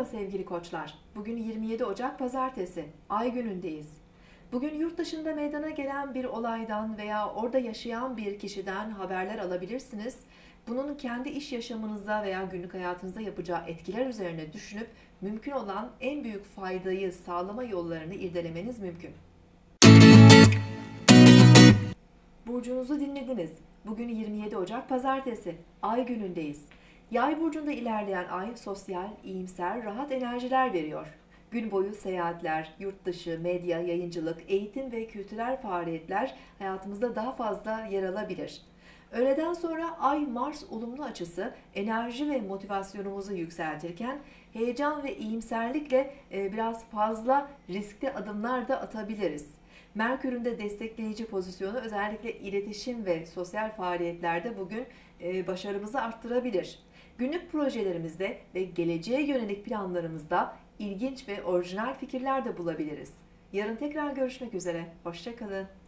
Merhaba sevgili koçlar. Bugün 27 Ocak Pazartesi. Ay günündeyiz. Bugün yurt dışında meydana gelen bir olaydan veya orada yaşayan bir kişiden haberler alabilirsiniz. Bunun kendi iş yaşamınıza veya günlük hayatınıza yapacağı etkiler üzerine düşünüp mümkün olan en büyük faydayı sağlama yollarını irdelemeniz mümkün. Burcunuzu dinlediniz. Bugün 27 Ocak Pazartesi. Ay günündeyiz. Yay burcunda ilerleyen ay sosyal, iyimser, rahat enerjiler veriyor. Gün boyu seyahatler, yurt dışı, medya, yayıncılık, eğitim ve kültürel faaliyetler hayatımızda daha fazla yer alabilir. Öğleden sonra Ay Mars olumlu açısı enerji ve motivasyonumuzu yükseltirken heyecan ve iyimserlikle e, biraz fazla riskli adımlar da atabiliriz. Merkür'ün de destekleyici pozisyonu özellikle iletişim ve sosyal faaliyetlerde bugün e, başarımızı arttırabilir. Günlük projelerimizde ve geleceğe yönelik planlarımızda ilginç ve orijinal fikirler de bulabiliriz. Yarın tekrar görüşmek üzere. Hoşçakalın.